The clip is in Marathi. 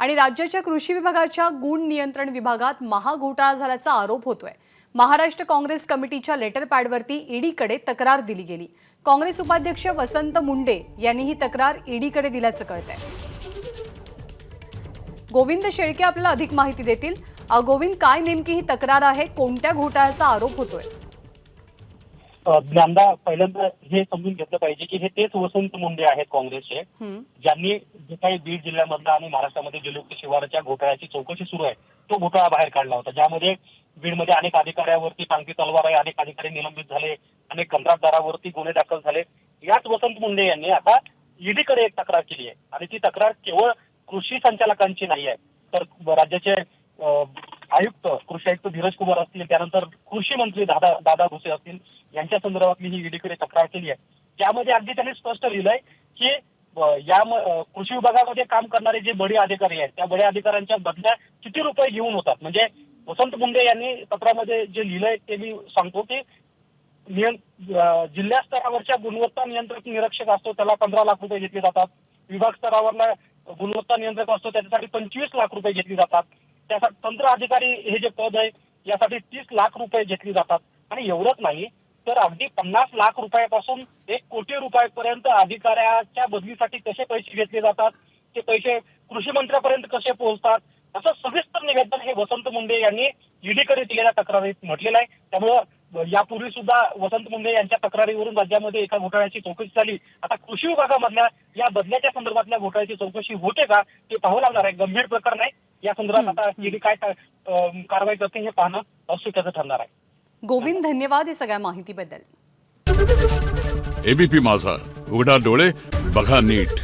आणि राज्याच्या कृषी विभागाच्या गुण नियंत्रण विभागात महाघोटाळा झाल्याचा आरोप होतोय. महाराष्ट्र काँग्रेस कमिटीच्या लेटर पॅडवरती ईडीकडे तक्रार दिली गेली. काँग्रेस उपाध्यक्ष वसंत मुंडे यांनी ही तक्रार ईडीकडे दिल्याचं कळतंय. गोविंद शेळके आपल्याला अधिक माहिती देतील. गोविंद काय नेमकी ही तक्रार आहे? कोणत्या घोटाळ्याचा आरोप होतोय? अ, ज्ञानदा पहिल्यांदा हे समजून घेतलं पाहिजे की हे तेच वसंत मुंडे आहेत काँग्रेसचे. ज्यांनी जे काही बीड जिल्ह्यामधला आणि महाराष्ट्रामध्ये जलयुक्त शिवाराच्या घोटाळ्याची चौकशी सुरू आहे तो घोटाळा बाहेर काढला होता. ज्यामध्ये बीडमध्ये अनेक अधिकाऱ्यावरती टांगती तलवार आहे अनेक अधिकारी निलंबित झाले अनेक कंत्राटदारावरती गुन्हे दाखल झाले. याच वसंत मुंडे यांनी आता ईडीकडे एक तक्रार केली आहे. आणि ती तक्रार केवळ कृषी संचालकांची नाही आहे तर राज्याचे आयुक्त कृषी आयुक्त धीरज कुमार असतील त्यानंतर कृषी मंत्री दादा दादा भुसे असतील यांच्या संदर्भातली ही ईडीकडे तक्रार केली आहे. त्यामध्ये अगदी त्यांनी स्पष्ट लिहिलंय की या कृषी विभागामध्ये काम करणारे जे बडे अधिकारी आहेत त्या बड्या अधिकाऱ्यांच्या बदल्या किती रुपये घेऊन होतात? म्हणजे वसंत मुंडे यांनी पत्रामध्ये जे लिहिलंय ते मी सांगतो की जिल्हा स्तरावरच्या गुणवत्ता नियंत्रक निरीक्षक असतो त्याला पंधरा लाख रुपये घेतले जातात. विभाग स्तरावरला गुणवत्ता नियंत्रक असतो त्याच्यासाठी पंचवीस लाख रुपये घेतले जातात. त्यासाठी तंत्र अधिकारी हे जे पद आहे यासाठी तीस लाख रुपये घेतले जातात. आणि एवढंच नाही तर अगदी पन्नास लाख रुपयापासून एक कोटी रुपयापर्यंत अधिकाऱ्याच्या बदलीसाठी कसे पैसे घेतले जातात ते पैसे कृषी मंत्र्यापर्यंत कसे पोहोचतात असं सविस्तर निवेदन हे वसंत मुंडे यांनी ईडीकडे दिलेल्या तक्रारीत म्हटलेलं आहे. त्यामुळं यापूर्वी सुद्धा वसंत मुंडे यांच्या तक्रारीवरून राज्यामध्ये एका घोटाळ्याची चौकशी झाली. आता कृषी विभागामधल्या या बदल्याच्या संदर्भातल्या घोटाळ्याची चौकशी होते का ते पाहावं लागणार आहे. गंभीर प्रकरण आहे. या संदर्भात आता ईडी काय कारवाई करते हे पाहणं औत्सुक्याचं ठरणार आहे. गोविंद धन्यवाद या सगळ्या माहितीबद्दल. एबीपी माझा उघडा डोळे बघा नीट.